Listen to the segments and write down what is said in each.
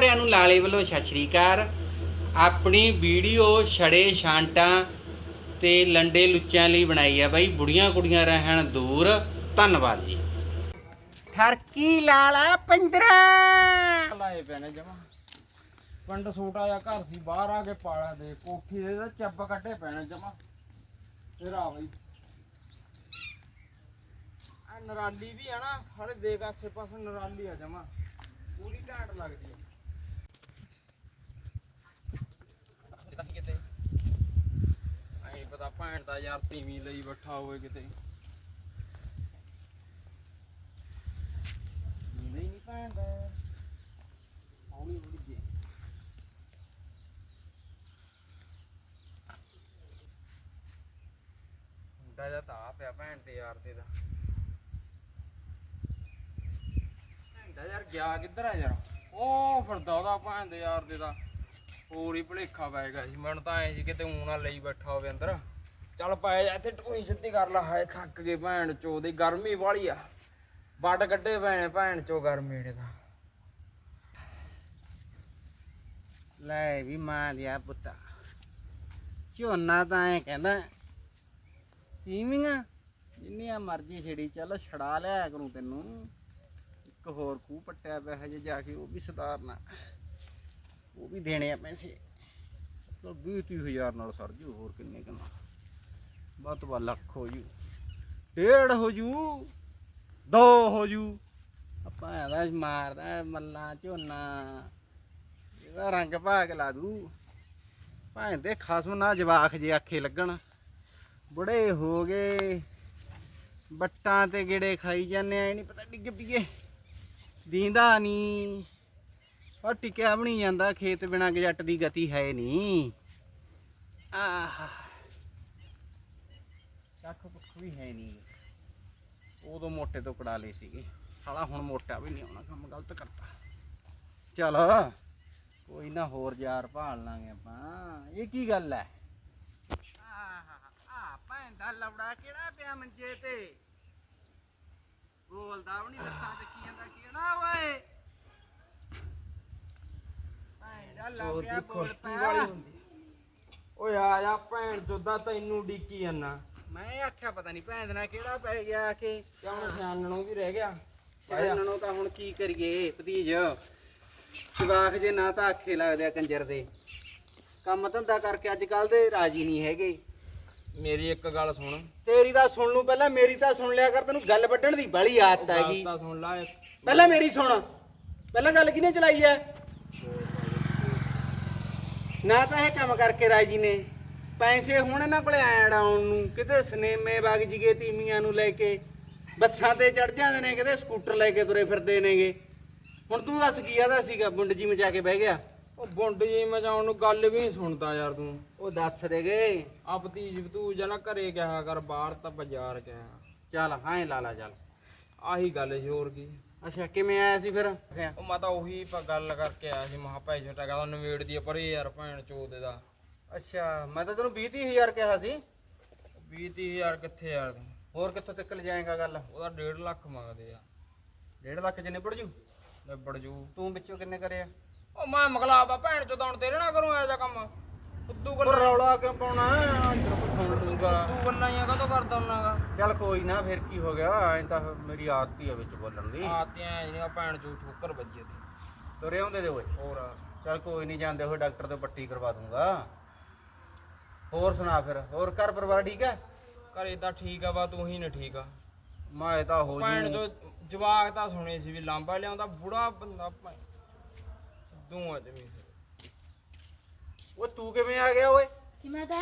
ਸਾਰਿਆਂ ਨੂੰ ਲਾਲੇ ਵੱਲੋਂ ਸਤਿ ਸ਼੍ਰੀ ਅਕਾਲ। ਆਪਣੀ ਵੀਡੀਓ ਛੜੇ ਛਾਂਟਾਂ ਤੇ ਲੰਡੇ ਲੁੱਚਾਂ ਲਈ ਬਣਾਈ ਆ ਬਾਈ। ਬੁੜੀਆਂ ਕੁੜੀਆਂ ਰਹਿਣ ਦੂਰ। ਧੰਨਵਾਦ ਜੀ। ਠਰਕੀ ਲਾਲਾ 15 ਲਾਏ ਨੇ ਜਮਾ। ਪਿੰਡ ਛੋਟਾ ਜਿਹਾ ਘਰ ਸੀ ਬਾਹਰ ਆ ਕੇ ਪਾਲਾ ਦੇ ਕੋਠੀ ਦੇ ਤਾਂ ਚੱਬ ਕੱਢੇ ਪੈਣੇ ਜਮਾ। ਫਿਰ ਆ ਬਈ। ਆ ਨਰਾਲੀ ਵੀ ਆ ਨਾ ਸਾਰੇ ਦੇਖ ਆਸੇ ਪਾਸੇ ਨਰਾਲੀ ਆ ਜਮਾ। ਪੂਰੀ ਘਾਟ ਲੱਗਦੀ ਆ। ਕਿਤੇ। ਆਈ ਪਤਾ ਭੈਣ ਦਾ ਯਾਰ ਤੀਵੀਂ ਲਈ ਬੱਠਾ ਹੋਵੇ ਕਿਤੇ। ਨਹੀਂ ਨਹੀਂ ਭੈਣ ਦਾ। ਹੌਲੀ ਹੌਲੀ ਦੇ ਮੁੰਡਾ ਜਿਹਾ ਤਾਂ ਆ ਪਿਆ ਭੈਣ ਤੇ ਯਾਰ ਤੇ ਦਾ। ਭੈਣ ਯਾਰ ਗਿਆ ਕਿੱਧਰ ਆ ਯਾਰ? ਉਹ ਫਿਰਦਾ ਉਹਦਾ ਭੈਣ ਦੇ ਯਾਰ ਦੇ ਦਾ। ਹੋਰ ਹੀ ਭੁਲੇਖਾ ਪੈ ਗਿਆ ਸੀ। ਮੈਨੂੰ ਤਾਂ ਐ ਸੀ ਕਿਤੇ ਊਂ ਨਾ ਲਈ ਬੈਠਾ ਹੋਵੇ ਅੰਦਰ। ਚੱਲ ਪੈ ਜਾ, ਇੱਥੇ ਟੂਈ ਸਿੱਧੀ ਕਰ ਲਾ, ਹਾਏ ਥੱਕ ਗਏ ਭੈਣ ਚੋ ਦੀ, ਗਰਮੀ ਵਾਲੀ ਆ। ਵੱਡ ਕੱਢੇ ਭੈਣ ਭੈਣ ਚੋ ਗਰਮੀ ਨੇ ਤਾਂ। ਲੈ ਵੀ ਮਾਂ ਦਿਆ ਪੁੱਤਾ। ਝੋਨਾ ਤਾਂ ਐ ਕਹਿੰਦਾ, ਤੀਵੀਆਂ, ਜਿੰਨੀਆਂ ਮਰਜ਼ੀ ਛੇੜੀ, ਚੱਲ ਛੜਾ ਲਿਆ ਕਰੂੰ ਤੈਨੂੰ। ਇੱਕ ਹੋਰ ਖੂਹ ਪੱਟਿਆ ਪਿਆ ਹਜੇ ਜਾ ਕੇ, ਉਹ ਵੀ ਸੁਧਾਰਨਾ ਉਹ ਵੀ ਦੇਣੇ ਆ ਪੈਸੇ। ਤਾਂ 20 ਹਜ਼ਾਰ ਨਾਲ ਸਰ ਜੂ, ਹੋਰ ਕਿੰਨੇ ਕਿੰਨਾ ਵੱਧ ਤੋਂ ਵੱਧ ਲੱਖ ਹੋ ਜੂ। ਡੇਢ ਹੋ ਜੂ, ਦੋ ਹੋ ਜੂ। ਆਪਾਂ ਇਹਦਾ ਮਾਰਦਾ, ਮੱਲਾ, ਝੋਨਾ, ਇਹਦਾ ਰੰਗ ਭਾਗ ਲਾ ਦੂ। ਭਾਂ ਦੇ ਖਸਮ ਨਾ ਜਵਾਖ ਜੇ ਆਖੇ ਲੱਗਣ। ਬੁੜੇ ਹੋ ਗਏ। ਬੱਟਾਂ ਤੇ ਗੇੜੇ ਖਾਈ ਜਾਂਦੇ ਆ, ਇਹ ਨਹੀਂ ਪਤਾ ਡਿੱਗ ਪੀਏ ਦੀਂਦਾ ਨਹੀਂ ਉਹ ਟਿਕਿਆ ਵੀ ਨਹੀਂ ਜਾਂਦਾ ਖੇਤ ਬਿਨਾ ਜੱਟ ਦੀ ਗਤੀ ਹੈ ਨਹੀਂ। ਆਹ। ਕੱਖ ਕੁੱਖ ਵੀ ਹੈ ਨਹੀਂ। ਉਦੋਂ ਮੋਟੇ ਤੋਂ ਕੜਾ ਲਏ ਸੀਗੇ। ਸਾਲਾ ਹੁਣ ਮੋਟਾ ਵੀ ਨਹੀਂ ਆਉਣਾ ਕੰਮ ਗਲਤ ਕਰਤਾ। ਚਲ ਕੋਈ ਨਾ ਹੋਰ ਯਾਰ ਭਾਲ ਲਾਂਗੇ ਆਪਾਂ। ਇਹ ਕੀ ਗੱਲ ਹੈ? ਆਹ ਭੈਣ ਦਾ ਲਵੜਾ ਕਿਹੜਾ ਪਿਆ ਮੰਜੇ ਤੇ? ਬੋਲਦਾ ਵੀ ਨਹੀਂ ਲੱਤਾਂ ਚੱਕੀ ਜਾਂਦਾ ਕਿਹੜਾ ਓਏ। ਭੈਣ ਦਾ ਲਵੜਿਆ ਬੋਲ ਪਿਆ ਓਏ ਆ ਜਾ ਭੈਣ ਚੋਦਾ ਤੈਨੂੰ ਡੀਕੀ ਜਾਂਦਾ। ਮੈਂ ਆਖਿਆ ਪਤਾ ਨਹੀਂ ਭੈਣ ਦੇ ਕਿਹੜਾ ਪੈ ਗਿਆ ਕਿ। ਕਿਉਂ ਸਿਆਣਨੋਂ ਵੀ ਰਹਿ ਗਿਆ। ਇਹਨਾਂ ਨੂੰ ਤਾਂ ਹੁਣ ਕੀ ਕਰੀਏ ਭਤੀਜ। ਜਵਾਕ ਜੇ ਨਾ ਤਾਂ ਆਖੇ ਲੱਗਦੇ ਆ ਕੰਜਰ ਦੇ। ਕੰਮ ਧੰਦਾ ਕਰਕੇ ਅੱਜ ਕੱਲ ਦੇ ਰਾਜੀ ਨਹੀਂ ਹੈਗੇ। ਮੇਰੀ ਇੱਕ ਗੱਲ ਸੁਣ। ਤੇਰੀ ਤਾਂ ਸੁਣ ਪਹਿਲਾਂ ਮੇਰੀ ਤਾਂ ਸੁਣ ਲਿਆ ਕਰ ਤੈਨੂੰ ਗੱਲ ਵੱਢਣ ਦੀ ਬੜੀ ਆਦਤ ਹੈਗੀ। ਗੱਲ ਤਾਂ ਸੁਣ ਲੈ ਇੱਕ। ਪਹਿਲਾਂ ਮੇਰੀ ਸੁਣ। ਪਹਿਲਾਂ ਗੱਲ ਕਿਹਨੇ ਚਲਾਈ ਐ? ਨਾ ਤਾਂ ਇਹ ਕੰਮ ਕਰਕੇ ਰਾਜੀ ਨੇ। ਪੈਸੇ ਹੁਣ ਇਹਨਾਂ ਕੋਲੇ ਐਡ ਆਉਣ ਨੂੰ ਕਿਤੇ ਸਿਨੇਮੇ ਵਗ ਜੀਗੇ ਤੀਮੀਆਂ ਨੂੰ ਲੈ ਕੇ। ਬੱਸਾਂ ਤੇ ਚੜ ਜਾਂਦੇ ਨੇ ਕਿਤੇ ਸਕੂਟਰ ਲੈ ਕੇ ਤੁਰੇ ਫਿਰਦੇ ਨੇਗੇ। ਹੁਣ ਤੂੰ ਦੱਸ ਕੀ ਆਦਾ ਸੀਗਾ ਬੁੰਡ ਜੀ ਮਚਾ ਕੇ ਬਹਿ ਗਿਆ? ਉਹ ਬੁੰਡ ਜੀ ਮਜਾਉਣ ਨੂੰ ਗੱਲ ਵੀ ਨਹੀਂ ਸੁਣਦਾ ਯਾਰ ਤੂੰ। ਉਹ ਦੱਸ ਦੇ ਗਏ ਆ ਭਤੀਜ ਤੂੰ ਜਨਾ ਘਰੇ ਕਿਹਾ ਕਰ ਬਾਹਰ ਤਾਂ ਬਾਜ਼ਾਰ ਕਿਹਾ। ਚੱਲ ਹਾਂ ਲਾਲਾ ਚੱਲ। ਆਹੀ ਗੱਲ ਸੀ ਹੋਰ ਕੀ। ਅੱਛਾ ਕਿਵੇਂ ਆਇਆ ਸੀ ਫਿਰ? ਉਹ ਮੈਂ ਤਾਂ ਉਹੀ ਪ- ਗੱਲ ਕਰਕੇ ਆਇਆ ਸੀ ਮਹਾ ਭਾਈ ਛੋਟਾ ਕਹਿੰਦਾ ਨਵੇੜ ਦੀ ਪਰ ਇਹ ਯਾਰ ਭੈਣ ਚੋਦ ਦਾ ਅੱਛਾ ਮੈਂ ਤਾਂ ਤੈਨੂੰ 20 ਹਜ਼ਾਰ ਕਿਹਾ ਸੀ। 20 ਹਜ਼ਾਰ ਕਿੱਥੇ ਯਾਰ ਤੂੰ? ਹੋਰ ਕਿੱਥੋਂ ਤੱਕ ਲਿਜਾਏਗਾ ਗੱਲ? ਉਹਦਾ 1.5 ਲੱਖ ਮੰਗਦੇ ਆ। 1.5 ਲੱਖ ਚ ਨਿਬੜ ਜੂ? ਨਿਬੜ ਜੂ। ਤੂੰ ਵਿੱਚੋਂ ਕਿੰਨੇ ਕਰਿਆ? ਉਹ ਮੈਂ ਮਗਲਾਬਾ ਭੈਣ ਚੋਦ ਹੁਣ ਤੇਰੇ ਨਾਲ ਕਰੂੰ ਜਿਹਾ ਕੰਮ? ਫੁੱਦੂ ਉਹ ਗੱਲਾਂ ਰੌਲਾ ਕਿਉਂ ਪਾਉਣਾ? ਅੰਦਰ ਕੋ ਸੁਣ ਲੂੰਗਾ ਤੂੰ ਗੱਲਾਂ ਹੀ ਕਦੋਂ ਕਰਦਾ ਹੁੰਨਾਗਾ? ਚੱਲ ਕੋਈ ਨਾ ਫਿਰ ਕੀ ਹੋ ਗਿਆ? ਐਂ ਤਾਂ ਮੇਰੀ ਆਦਤ ਹੀ ਆ ਵਿੱਚ ਬੋਲਣ ਦੀ। ਆਤੀਆਂ ਜਿਹੜੀਆਂ ਭੈਣ ਚੋਦ ਠੋਕਰ ਵੱਜੀ ਤੇ ਤੁਰੇ ਆਉਂਦੇ ਦੇ ਓਏ? ਹੋਰ ਚੱਲ ਕੋਈ ਨਹੀਂ ਜਾਂਦੇ ਹੋਏ ਡਾਕਟਰ ਤੋਂ ਪੱਟੀ ਕਰਵਾ ਦੂੰਗਾ ਹੋਰ ਸੁਣਾ ਫਿਰ ਹੋਰ ਘਰ ਪਰਿਵਾਰ ਠੀਕ ਹੈ ਘਰੇ ਤਾਂ ਠੀਕ ਆ ਵਾ ਤੂੰ ਹੀ ਨਾ ਠੀਕ ਆ। ਮੈਂ ਤਾਂ ਹੋ ਭੈਣ ਜੂ ਜਵਾਕ ਤਾਂ ਸੁਣੇ ਸੀ ਵੀ ਲਾਂਬਾ ਲਿਆਉਂਦਾ ਬੁੜਾ ਬੰਦਾ ਦੂੰ ਅੱਜ ਵੀ। ਉਹ ਤੂੰ ਕਿਵੇਂ ਆ ਗਿਆ ਓਏ? ਕਿ ਮੈਂ ਤਾਂ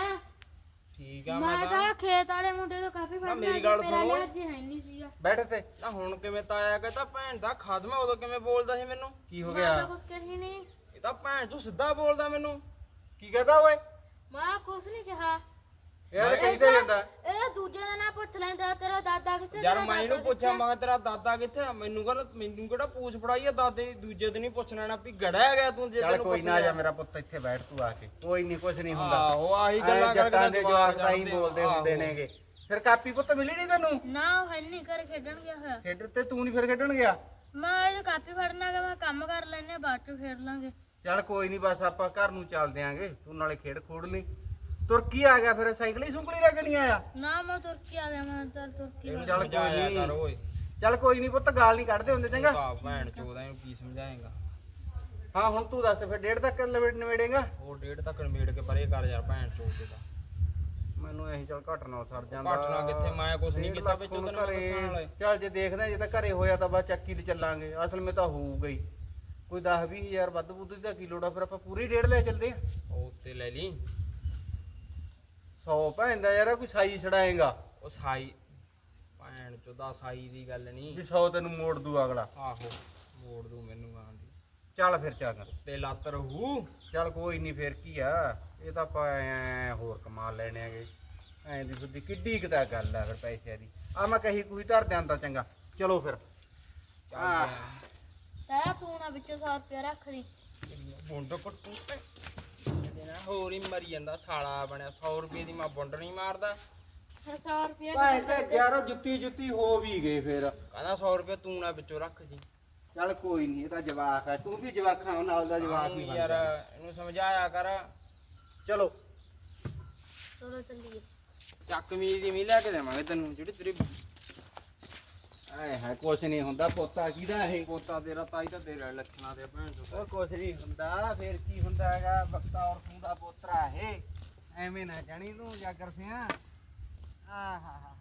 ਠੀਕ ਆ ਮੈਂ ਮੈਂ ਤਾਂ ਤਾਂ ਖੇਤ ਵਾਲੇ ਮੁੰਡੇ ਤੋਂ ਕਾਫੀ ਫੜਨਾ ਮੇਰੀ ਗੱਲ ਸੁਣੋ। ਲਿਹਾਜ਼ ਹੈ ਨਹੀਂ ਸੀਗਾ। ਬੈਠ ਤੇ ਨਾ ਹੁਣ ਕਿਵੇਂ ਤਾਇਆ ਕਹਿੰਦਾ ਭੈਣ ਦਾ ਖਾਦਮਾ ਉਦੋਂ ਕਿਵੇਂ ਬੋਲਦਾ ਸੀ ਮੈਨੂੰ? ਕੀ ਹੋ ਮੈਂ ਤਾਂ ਗਿਆ ਕੁਛ ਕਹੀ ਨਹੀਂ ਇਹ ਤਾਂ ਭੈਣ ਚੋਂ ਸਿੱਧਾ ਬੋਲਦਾ ਮੈਨੂੰ। ਕੀ ਕਹਦਾ ਓਏ? ਮੈਂ ਕੁਛ ਨਹੀਂ ਕਿਹਾ। ਯਾਰ ਕਹਿੰਦੇ ਜਾਂਦਾ। ਇਹ ਦੂਜੇ ਦਾ ਨਾਂ ਪੁੱਛ ਲੈਂਦਾ ਤੇਰਾ ਦਾਦਾ ਕਿੱਥੇ ਯਾਰ ਤੇਰਾ ਮੈਂ ਇਹਨੂੰ ਦਾਦਾ ਪੁੱਛਿਆ ਮੈਂ ਕਿਹਾ ਤੇਰਾ ਦਾਦਾ ਕਿੱਥੇ ਆ? ਮੈਨੂੰ ਕਹਿੰਦਾ ਮੈਨੂੰ ਕਿਹੜਾ ਪੂਛ ਫੜਾਈ ਆ ਦਾਦੇ ਦੀ, ਦੂਜੇ ਦਿਨ ਹੀ ਪੁੱਛ ਲੈਣਾ ਵੀ ਗੜਾ ਹੈ ਗਿਆ ਤੂੰ ਜੇ ਚੱਲ ਤੈਨੂੰ ਕੋਈ ਨਾ ਆ ਜਾ। ਮੇਰਾ ਪੁੱਤ ਇੱਥੇ ਬੈਠ ਤੂੰ ਆ ਕੇ। ਕੋਈ ਨਹੀਂ ਕੁਝ ਨਹੀਂ ਹੁੰਦਾ। ਆਹੋ ਆਹੀ ਗੱਲਾਂ ਜੱਟਾਂ ਦੇ ਜਵਾਕ ਤਾਂ ਹੀ। ਬੋਲਦੇ ਹੁੰਦੇ। ਨੇਗੇ। ਫਿਰ ਕਾਪੀ ਪੁੱਤ ਮਿਲੀ ਨਹੀਂ ਤੈਨੂੰ? ਨਾ ਉਹ ਹੈ ਨਹੀਂ ਘਰ ਖੇਡਣ ਗਿਆ ਹੋਇਆ। ਖੇਡ ਤੇ ਤੂੰ ਨਹੀਂ ਫਿਰ ਖੇਡਣ ਗਿਆ? ਮੈਂ ਇਹ ਕਾਪੀ ਫੜਨਾ ਕਿ ਮੈਂ ਕੰਮ ਕਰ ਲੈਨੇ ਆ, ਬਾਅਦ ਚ ਖੇਡ ਲਾਂਗੇ। ਚੱਲ ਕੋਈ ਨਹੀਂ ਬਸ ਆਪਾਂ ਘਰ ਨੂੰ ਚੱਲ ਦਿਆਂਗੇ ਤੂੰ ਨਾਲੇ ਖੇਡ ਖੋੜ ਲਈ। ਤੁਰਕੀ ਆ ਗਿਆ ਫਿਰ ਸਾਈਕਲ ਹੀ ਸੁੰਕਲੀ ਲੈ ਕੇ ਨਹੀਂ ਆਇਆ? ਨਾ ਮੈਂ ਤੁਰਕੀ ਆ ਗਿਆ ਮੈਂ ਤਾਂ ਤੁਰਕੀ ਇਹਨੂੰ ਚੱਲ ਕੋਈ। ਕਰ ਓਏ। ਚੱਲ ਕੋਈ ਨਹੀਂ ਪੁੱਤ ਗਾਲ ਨਹੀਂ ਕੱਢਦੇ ਹੁੰਦੇ ਚੰਗਾ? ਭੈਣ ਚੋਦਾ ਇਹਨੂੰ ਕੀ ਸਮਝਾਏਗਾ? ਹਾਂ ਹੁਣ ਤੂੰ ਦੱਸ ਫਿਰ ਡੇਢ ਤੱਕ ਨਵੇੜ ਨਵੇੜੇਗਾ ਉਹ ਡੇਢ ਤੱਕ ਨਿਬੇੜ ਕੇ ਪਰੇ ਕਰ ਯਾਰ ਭੈਣ ਚੋਦ ਦਾ। ਮੈਨੂੰ ਐਂ ਚੱਲ ਘੱਟ ਨਾ ਸਰ ਜਾਂਦਾ। ਘਟਨਾ ਕਿੱਥੇ? ਮੈਂ ਕੁਛ ਨਹੀਂ ਕੀਤਾ ਵਿੱਚ ਨਾਲ ਘਰੇ- ਚੱਲ ਜੇ ਦੇਖਦੇ ਜੇ ਤਾਂ ਘਰੇ ਹੋਇਆ ਤਾਂ ਬਸ ਚੱਕੀ ਤੇ ਚੱਲਾਂਗੇ। ਅਸਲ ਵਿੱਚ ਤਾਂ ਹੋਊਗਾ ਹੀ। ਕੋਈ 10 20000 ਵੱਧ ਬੁੱਧ ਦਾ ਕੀ ਲੋੜ ਆ ਫਿਰ ਆਪਾਂ ਪੂਰੀ ਡੇਢ ਲੈ ਚੱਲਦੇ ਆ ਉਹ ਉੱਤੇ ਲੈ ਲਈ। 100 ਭੈਂਦਾ ਯਾਰ ਕੋਈ ਸਾਈ ਛੜਾਏਗਾ ਉਹ ਸਾਈ ਭੈਣ ਚੋਦਾ ਸਾਈ ਦੀ ਗੱਲ ਨਹੀਂ। ਵੀ 100 ਤੈਨੂੰ ਮੋੜ ਦੂ ਅਗਲਾ। ਆਹੋ ਮੋੜ ਦੂ ਮੈਨੂੰ ਆਂ ਦੀ। ਚੱਲ ਫਿਰ ਚੱਲ ਤੇ ਲੱਤ ਰਹੂ। ਚੱਲ ਕੋਈ ਨਹੀਂ ਫੇਰ ਕੀ ਆ? ਇਹ ਤਾਂ ਆਪਾਂ ਐਂ ਹੋਰ ਕਮਾਲ ਲੈਣੇ ਆਗੇ ਐਂ ਦੀ ਬੁੱਧੀ ਕਿੱਡੀ ਕੁ ਤਾਂ ਗੱਲ ਆ ਫਿਰ ਪੈਸਿਆਂ ਦੀ। ਆ ਮੈਂ ਕਹੀ ਕੋਈ ਧਰ ਦਿਆਂ ਚੰਗਾ। ਚਲੋ ਫਿਰ। ਆਹ। ਤਾਇਆ ਤੂੰ ਨਾ ਵਿੱਚ 100 ਰੁਪਏ ਰੱਖ ਲਈ। ਬੁੰਡ ਪੱਟੂ ਤੇ। ਨਾਲ ਹੋਰ ਹੀ ਮਰੀ ਜਾਂਦਾ ਸਾਲਾ ਬਣਿਆ 100 ਰੁਪਏ ਦੀ ਮੈਂ ਬੁੰਡ ਨਹੀਂ ਮਾਰਦਾ। ਫਿਰ 100 ਰੁਪਏ ਭਾਵੇਂ ਤੇ ਯਾਰ ਜੁੱਤੀ ਜੁੱਤੀ ਹੋ ਵੀ ਗਏ ਫਿਰ। ਕਹਿੰਦਾ 100 ਰੁਪਏ ਤੂੰ ਨਾ ਵਿੱਚੋਂ ਰੱਖ ਜੀ। ਚੱਲ ਕੋਈ ਨਹੀਂ ਇਹ ਤਾਂ ਜਵਾਕ ਆ ਤੂੰ ਵੀ ਜਵਾਕਾਂ ਨਾਲ ਦਾ ਜਵਾਕ ਹੀ ਯਾਰ। ਇਹਨੂੰ ਸਮਝਾਇਆ ਕਰ। ਚਲੋ। ਚਲੋ ਚੱਲੀਏ ਚੱਕਵੀਂ ਦੀ ਵੀ ਲੈ ਕੇ ਦੇਵਾਂਗੇ ਤੈਨੂੰ ਜਿਹੜੀ ਤੇਰੀ ਆਏ ਹੈ ਕੁਛ ਨਹੀਂ ਹੁੰਦਾ ਪੋਤਾ ਕਿਹਦਾ ਇਹ? ਪੋਤਾ ਤੇਰਾ, ਤਾਈ ਤਾਂ ਤੇਰਾ ਲੱਛਣਾ ਤੇ ਭੈਣ ਚੋਦ। ਉਹ ਕੁਛ ਨਹੀਂ ਹੁੰਦਾ, ਫੇਰ ਕੀ ਹੁੰਦਾ ਹੈਗਾ? ਬਖਤਾ ਔਰ ਤੂੰ ਦਾ ਪੋਤਰਾ ਇਹ। ਐਵੇਂ ਨਾ ਜਾਣੀ ਤੂੰ, ਜਾਗਰ ਸਿਆ। ਆ ਹਾ ਹਾ।